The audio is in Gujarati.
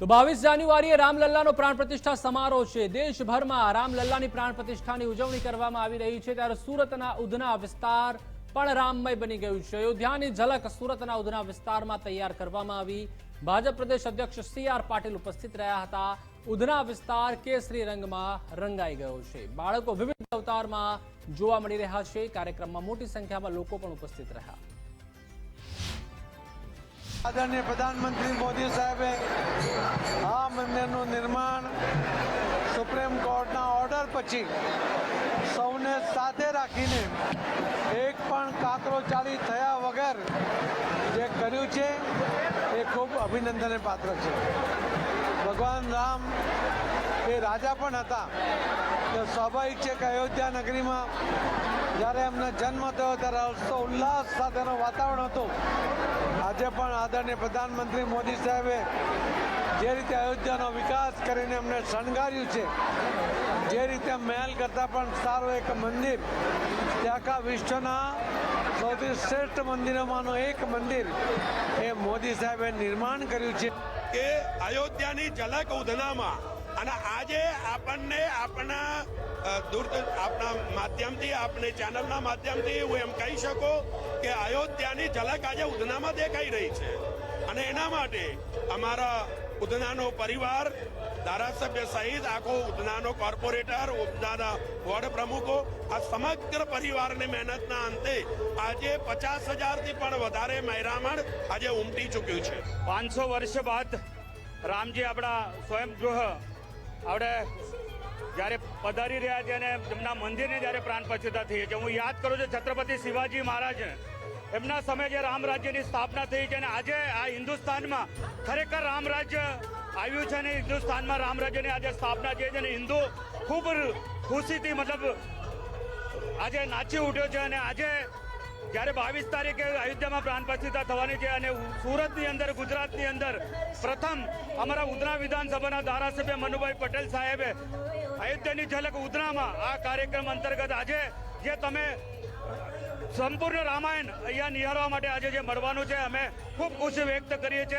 તો બાવીસ જાન્યુઆરીએ રામલલ્લાનો પ્રાણ પ્રતિષ્ઠા સમારોહ છે. દેશભરમાં રામલલ્લાની પ્રાણ પ્રતિષ્ઠાની ઉજવણી કરવામાં આવી રહી છે ત્યારે સુરતના ઉધના વિસ્તાર પણ રામમય બની ગયું છે. અયોધ્યાની ઝલક સુરતના ઉધના વિસ્તારમાં તૈયાર કરવામાં આવી. ભાજપ પ્રદેશ અધ્યક્ષ સી આર પાટીલ ઉપસ્થિત રહ્યા હતા. ઉધના વિસ્તાર કેસરી રંગમાં રંગાઈ ગયો છે. બાળકો વિવિધ અવતારમાં જોવા મળી રહ્યા છે. કાર્યક્રમમાં મોટી સંખ્યામાં લોકો પણ ઉપસ્થિત રહ્યા. આદરણીય પ્રધાનમંત્રી મોદી સાહેબે આ મંદિરનું નિર્માણ સુપ્રીમ કોર્ટના ઓર્ડર પછી સૌને સાથે રાખીને એક પણ કાકરો ચાલી થયા વગર જે કર્યું છે, એ ખૂબ અભિનંદનને પાત્ર છે. ભગવાન રામ એ રાજા પણ હતા. તો સ્વાભાવિક છે કે અયોધ્યા નગરીમાં જ્યારે એમનો જન્મ થયો ત્યારે હર્ષો ઉલ્લાસ સાથેનું વાતાવરણ હતું. આજે પણ આદરણીય પ્રધાનમંત્રી મોદી સાહેબે જે રીતે અયોધ્યાનો વિકાસ કરીને અમને શણગાર્યું છે, જે રીતે મહેલ કરતાં પણ સારું એક મંદિર, તે આખા વિશ્વના સૌથી શ્રેષ્ઠ મંદિરોમાંનું એક મંદિર એ મોદી સાહેબે નિર્માણ કર્યું છે. કે અયોધ્યાની ઝલક ઉધનામાં અને આજે આપણને આપણા દૂર આપણા માધ્યમથી, આપણી ચેનલના માધ્યમથી હું એમ કહી શકું અયોધ્યાની ઝલક આજે ઉધનામાં દેખાઈ રહી છે. અને એના માટે અમારા ઉધનાનો પરિવાર, ધારાસભ્ય સહિત આખો ઉધનાનો કોર્પોરેટર, ઉધનાના વોર્ડ પ્રમુખો, આ સમગ્ર પરિવારની મહેનતના અંતે આજે પચાસ હજારથી પણ વધારે મહેરામણ આજે ઉમટી ચૂક્યું છે. પાંચસો વર્ષ બાદ રામજી આપણા સ્વયંગૃહ આપણે જ્યારે પધારી રહ્યા છે અને એમના મંદિરને જ્યારે પ્રાણ પ્રતિષ્ઠા થઈ છે હું યાદ કરું છું, છત્રપતિ શિવાજી મહારાજ એમના સમયે જે રામ રાજ્યની સ્થાપના થઈ છે અને આજે આ હિન્દુસ્તાનમાં ખરેખર રામ રાજ્ય આવ્યું છે અને હિન્દુસ્તાનમાં રામ રાજ્યની આજે સ્થાપના થઈ છે અને હિન્દુ ખૂબ ખુશીથી મતલબ આજે નાચી ઉઠ્યો છે અને આજે જ્યારે બાવીસ તારીખે અયોધ્યામાં પ્રાણ પ્રતિષ્ઠા થવાની છે અને સુરતની અંદર, ગુજરાતની અંદર પ્રથમ અમારા ઉધના વિધાનસભાના ધારાસભ્ય મનુભાઈ પટેલ સાહેબે અયોધ્યાની ઝલક ઉધનામાં આ કાર્યક્રમ અંતર્ગત આજે જે તમે સંપૂર્ણ રામાયણ અહીંયા નિહાળવા માટે આજે જે મળવાનું છે, અમે ખૂબ ખુશી વ્યક્ત કરીએ છીએ.